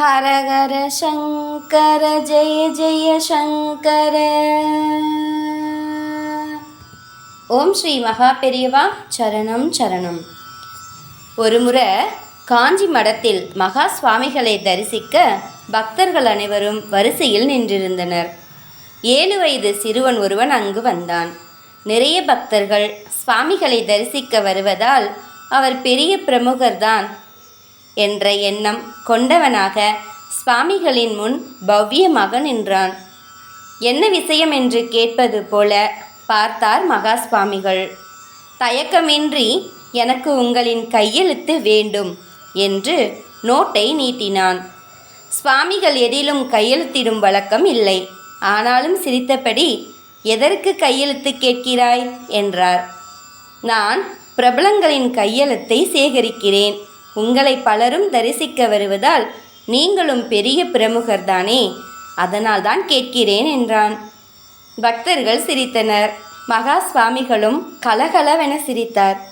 ஹரஹர சங்கர ஜெய ஜெய சங்கர. ஓம் ஸ்ரீ மகா பெரியவா சரணம். சரணம் ஒருமுறை காஞ்சி மடத்தில் மகா சுவாமிகளை தரிசிக்க பக்தர்கள் அனைவரும் வரிசையில் நின்றிருந்தனர். ஏழு வயது சிறுவன் ஒருவன் அங்கு வந்தான். நிறைய பக்தர்கள் சுவாமிகளை தரிசிக்க வருவதால் அவர் பெரிய பிரமுகர்தான் என்ற எண்ணம் கொண்டவனாக சுவாமிகளின் முன் பவ்யமாக நின்றான். என்ன விஷயம் என்று கேட்பது போல பார்த்தார் மகா சுவாமிகள் தயக்கமின்றி எனக்கு உங்களின் கையெழுத்து வேண்டும் என்று நோட்டை நீட்டினான். சுவாமிகள் எதிலும் கையெழுத்திடும் வழக்கம் இல்லை. ஆனாலும் சிரித்தபடி எதற்கு கையெழுத்து கேட்கிறாய்? என்றார். நான் பிரபலங்களின் கையெழுத்தை சேகரிக்கிறேன். உங்களை பலரும் தரிசிக்க வருவதால் நீங்களும் பெரிய பிரமுகர்தானே. அதனால் தான் கேட்கிறேன் என்றான். பக்தர்கள் சிரித்தனர். மகா சுவாமிகளும் கலகலவென சிரித்தார்.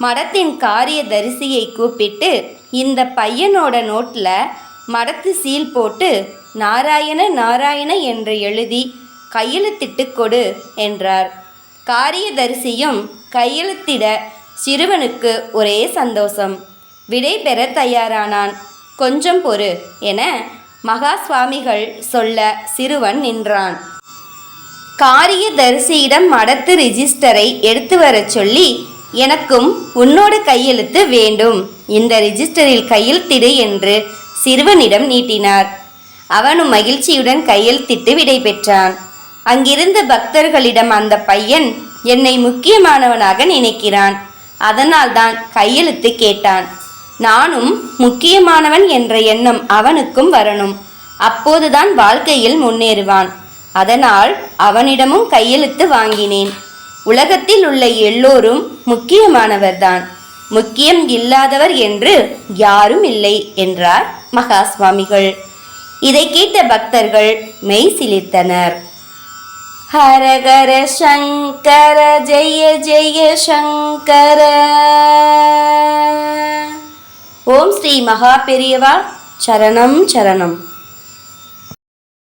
மடத்தின் காரிய தரிசியை கூப்பிட்டு இந்த பையனோட நோட்டில் மடத்து சீல் போட்டு நாராயண நாராயண என்று எழுதி கையெழுத்திட்டு கொடு என்றார். காரியதரிசியும் கையெழுத்திட சிறுவனுக்கு ஒரே சந்தோஷம். விடை பெற தயாரானான். கொஞ்சம் பொறு என மகா சுவாமிகள் சொல்ல சிறுவன் நின்றான். காரியதரிசியிடம் மடத்து ரிஜிஸ்டரை எடுத்து வரச் சொல்லி எனக்கும் உன்னோட கையெழுத்து வேண்டும். இந்த ரிஜிஸ்டரில் கையெழுத்திடு என்று சிறுவனிடம் நீட்டினார். அவனும் மகிழ்ச்சியுடன் கையெழுத்திட்டு விடை பெற்றான். அங்கிருந்த பக்தர்களிடம் அந்த பையன் என்னை முக்கியமானவனாக நினைக்கிறான். அதனால்தான் கையெழுத்து கேட்டான். நானும் முக்கியமானவன் என்ற எண்ணம் அவனுக்கும் வரணும். அப்போதுதான் வாழ்க்கையில் முன்னேறுவான். அதனால் அவனிடமும் கையெழுத்து வாங்கினேன். உலகத்தில் உள்ள எல்லோரும் முக்கியமானவர்தான். முக்கியம் இல்லாதவர் என்று யாரும் இல்லை என்றார் மகா சுவாமிகள் இதை கேட்ட பக்தர்கள் மெய் சிலித்தனர் ஹரஹர சங்கர ஜெய ஜெய சங்கர. ஓம் ஸ்ரீ மகா பெரியவா சரணம் சரணம்.